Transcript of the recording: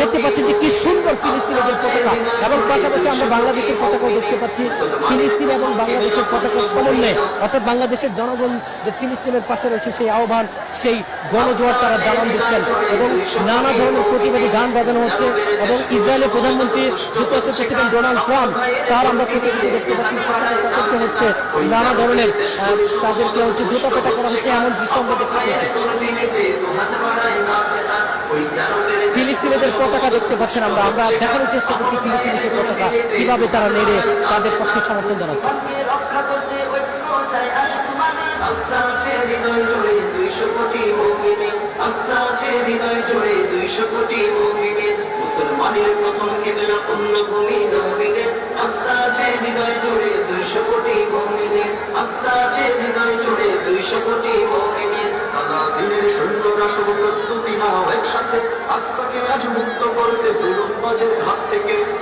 দেখতে পাচ্ছি যে কি সুন্দর ফিলিস্তিনের পতাকা। এবং পাশাপাশি আমরা বাংলাদেশের পতাকাও দেখতে পাচ্ছি। ফিলিস্তিন এবং বাংলাদেশের পতাকার সমন্বয়ে, অর্থাৎ বাংলাদেশের জনগণ যে ফিলিস্তিনের পাশে রয়েছে সেই আহ্বান, সেই গণজোয়ার তারা জানান দিচ্ছেন। এবং নানা ধরনের প্রতিবাদী গান বাজানো হচ্ছে এবং ইসরায়েলের প্রধানমন্ত্রী, যুক্তরাষ্ট্রের প্রেসিডেন্ট ডোনাল্ড ট্রাম্প, তার আমরা প্রতিনিধি দেখতে পাচ্ছি তাদেরকে হচ্ছে। নানা ধরনের তাদেরকে হচ্ছে জুতা পেটা করা হচ্ছে, এমন দৃশ্য আমরা দেখতে পাচ্ছি ফিলিস্তিনিদের পতাকা দেখতে পাচ্ছেন আমরা। আমরা দেখানোর চেষ্টা করছি ফিলিস্তিনি পতাকা। কীভাবে তারা নেড়ে তাদের পক্ষে সমর্থন জানাচ্ছে। মুসলমানের প্রথম কেবলা পুণ্যভূমি নবীনের আকসা আছে হৃদয় জুড়ে দুইশো কোটি মুমিনের আকসা আছে হৃদয় জুড়ে দুইশো কোটি মুমিনের সাদা দিনের সৈন্যরা সব প্রস্তুতি নাও, একসাথে আকসাকে আজ মুক্ত করতে জুলুমবাজের হাত থেকে